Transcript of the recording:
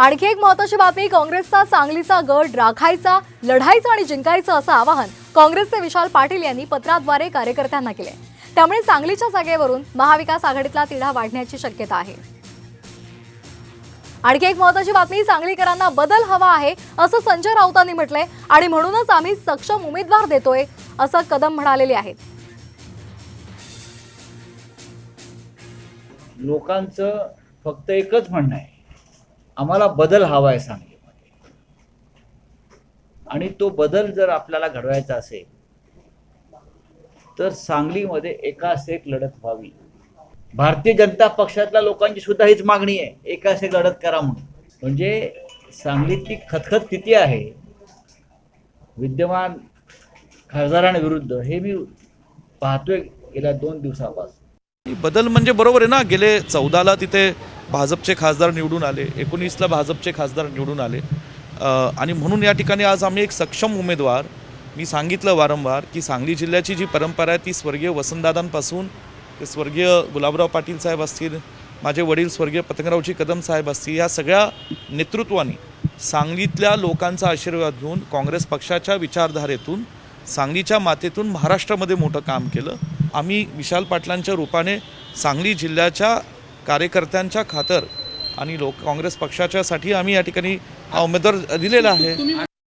आणखी एक महत्वाची बातमी काँग्रेसचा सांगलीचा गड राखायचा लढायचा आणि जिंकायचं असं आवाहन काँग्रेसचे विशाल पाटील यांनी पत्राद्वारे कार्यकर्त्यांना केले. त्यामुळे सांगलीच्या जागेवरून महाविकास आघाडीतला तिढा वाढण्याची शक्यता आहे. आणखी एक महत्वाची बातमी सांगलीकरांना बदल हवा आहे असं संजय राऊतांनी म्हटलंय आणि म्हणूनच आम्ही सक्षम उमेदवार देतोय असं कदम म्हणालेले आहेत. लोकांचं फक्त एकच म्हणणं आहे. आम्हाला बदल हवा आहे सांगलीमध्ये. आणि तो बदल जर आपल्याला घडवायचा असेल तर सांगलीमध्ये एकास एक लढत व्हावी. भारतीय जनता पक्षातल्या लोकांची सुद्धा हीच मागणी आहे एकास एक लढत करा म्हणून. म्हणजे सांगलीतली खतखत किती आहे. विद्यमान खासदारांविरुद्ध हे मी पाहतोय गेल्या दोन दिवसापासून. बदल म्हणजे बरोबर आहे ना गेले चौदाला तिथे भाजपचे खासदार निवडून आले एकोणीसला भाजपचे खासदार निवडून आले. आणि म्हणून या ठिकाणी आज आम्ही एक सक्षम उमेदवार मी सांगितलं वारंवार की सांगली जिल्ह्याची जी परंपरा आहे ती स्वर्गीय वसंतदादांपासून ते स्वर्गीय गुलाबराव पाटील साहेब असतील माझे वडील स्वर्गीय पतंगरावजी कदम साहेब असतील या सगळ्या नेतृत्वाने सांगलीतल्या लोकांचा आशीर्वाद घेऊन काँग्रेस पक्षाच्या विचारधारेतून सांगलीच्या मातेतून महाराष्ट्रामध्ये मोठं काम केलं. आम्ही विशाल पाटलांच्या रूपाने सांगली जिल्ह्याच्या कार्यकर्त्यांच्या खातर आणि लोक काँग्रेस पक्षाच्यासाठी आम्ही या ठिकाणी हा उमेदवार दिलेला आहे.